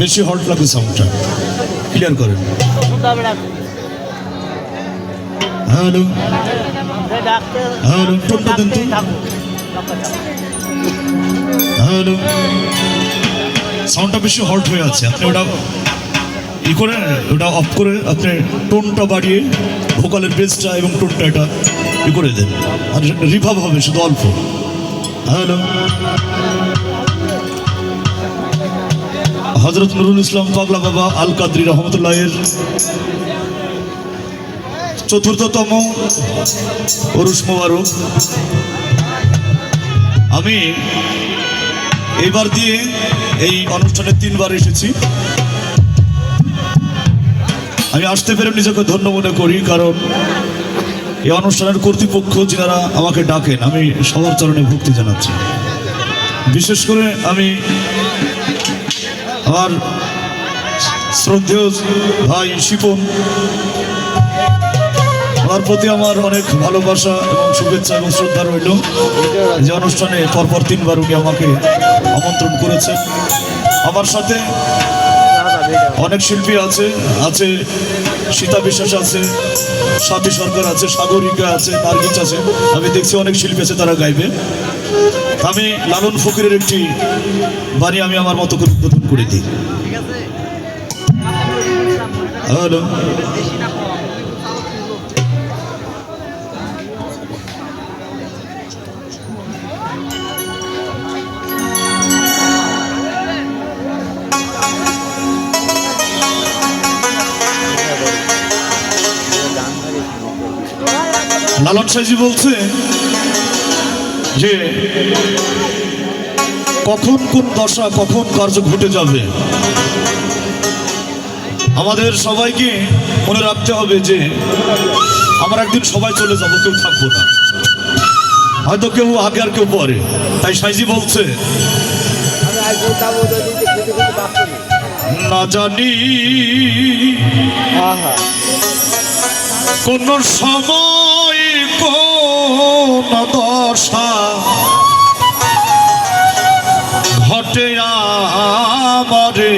বেশি হট লাগে সাউন্ডটা ক্লিয়ার করেন হ্যালো হ্যালো টোনটা। হ্যালো সাউন্ডটা বেশি হট হয়ে আছে। আপনি ওটা ই করে, ওটা অফ করে আপনি টোনটা বাড়িয়ে ভোকালের বেসটা এবং টোনটা এটা ই করে দেন। আর রিভাব হবে, শুধু অল্প। হ্যালো। হজরত নুরুল ইসলাম পাগলা বাবা আল কাদরি রহমতুল্লাহের চতুর্থতম অরুষ মোবারক। আমি এইবার দিয়ে এই অনুষ্ঠানে তিনবার এসেছি। আমি আসতে পেরে নিজেকে ধন্য মনে করি, কারণ এই অনুষ্ঠানের কর্তৃপক্ষ যারা আমাকে ডাকেন, আমি সবার চরণে ভক্তি জানাচ্ছি। বিশেষ করে আমি আমার শ্রদ্ধেয় ভাই শিপন ওনার প্রতি আমার অনেক ভালোবাসা এবং শুভেচ্ছা এবং শ্রদ্ধা রইল। যে অনুষ্ঠানে পরপর তিনবার উনি আমাকে আমন্ত্রণ করেছেন। আমার সাথে অনেক শিল্পী আছে আছে সীতা বিশ্বাস আছে স্বাতী সরকার আছে সাগরিকা আছে নার্গিস আছে। আমি দেখছি অনেক শিল্পী আছে তারা গাইবে। আমি লালন ফকিরের একটি বাড়ি আমি আমার মতো করে উদ্বোধন করে দিই। হ্যালো। লালন সাইজি বলছে যে কখন কোন দশা কখন কার্য ঘটে যাবে? আমাদের সবাইকে মনে রাখতে হবে যে আমরা একদিন সবাই চলে যাব কেউ থাকব না। হয়তো কেউ আগে আর কেউ পরে। তাই সাইজি বলছে না জানি কোন সময় দশা ঘটে আমারে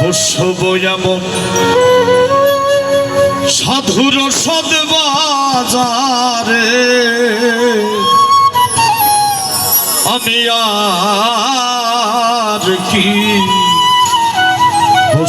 হসব এমন সাধুর সদ বাজারে। আমি আর কি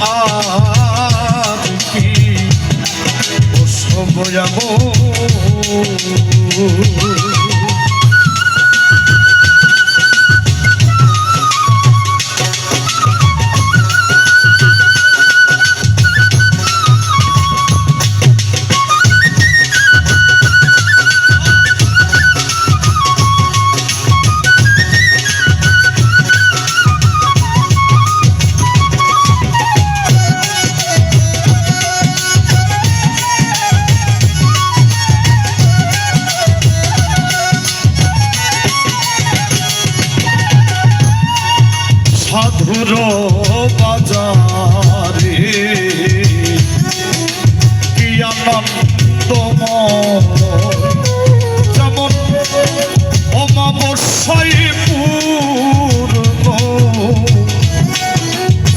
আর কি বসব বাজারে। কি আনন্দময় যেমন অমাবস্যায় পূর্ণ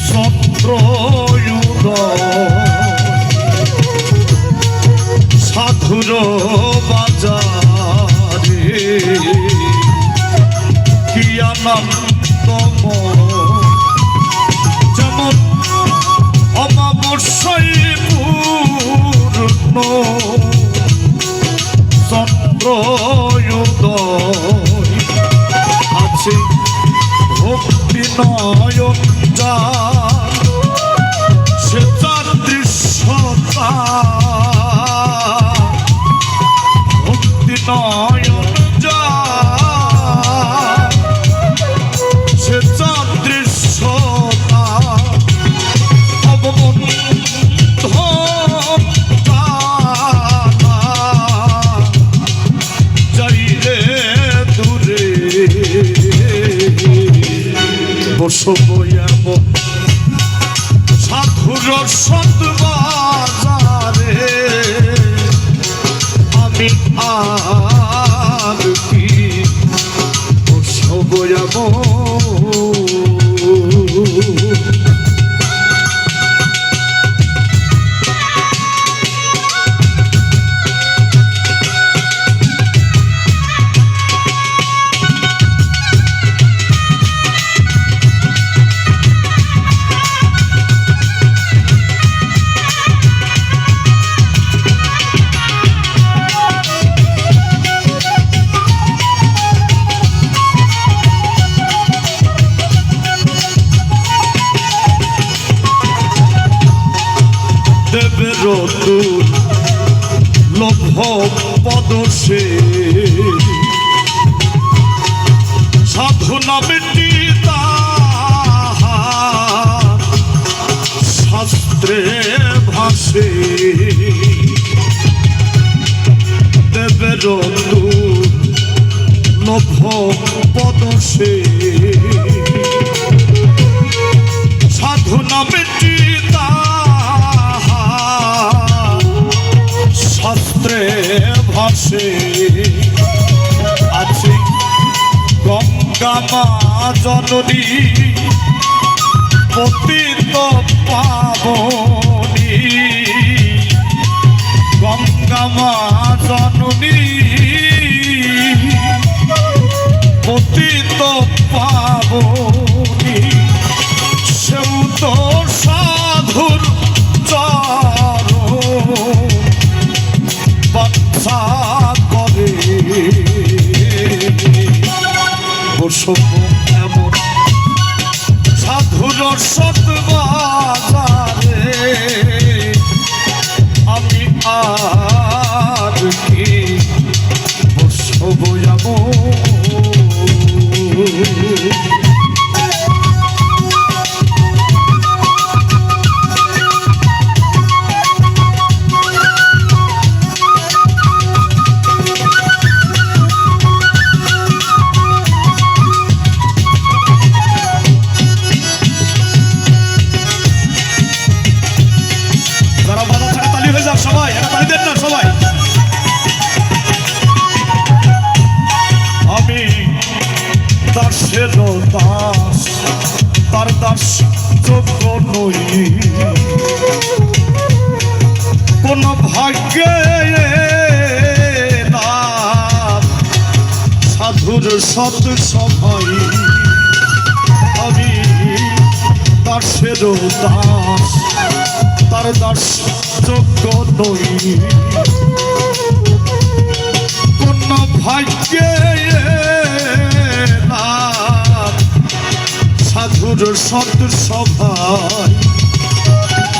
চন্দ্রয়ুদয় সাধুর বাস দেবের লভ পদসে বেটি তাহার শাস্ত্রে ভাসে আছে গঙ্গা মা জননী পতিত পাবনী গঙ্গা মা জননী পতিত পাবনী সেও তো সাধুর চরণ বাচ্চা করে। বসব এমন সাধুর সৎ সভাই আমি দাসের দাস তার দাস যোগ্য নই কোন ভাগ্যে সাধুর সৎ সভায়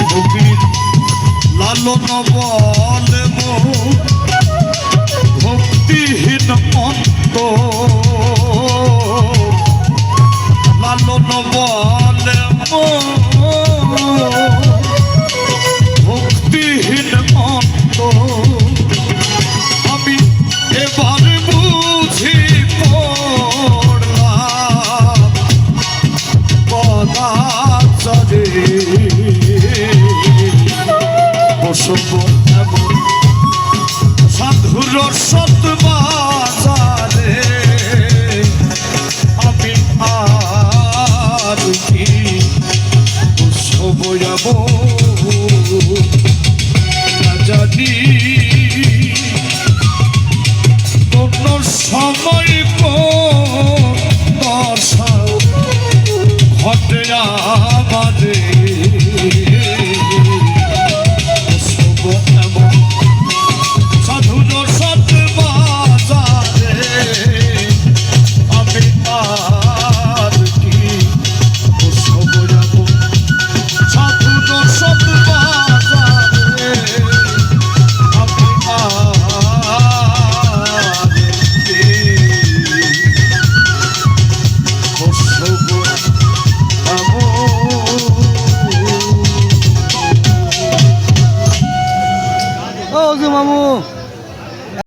ভক্তির লালন বলে ভক্তিহীন অন্ত আমাদের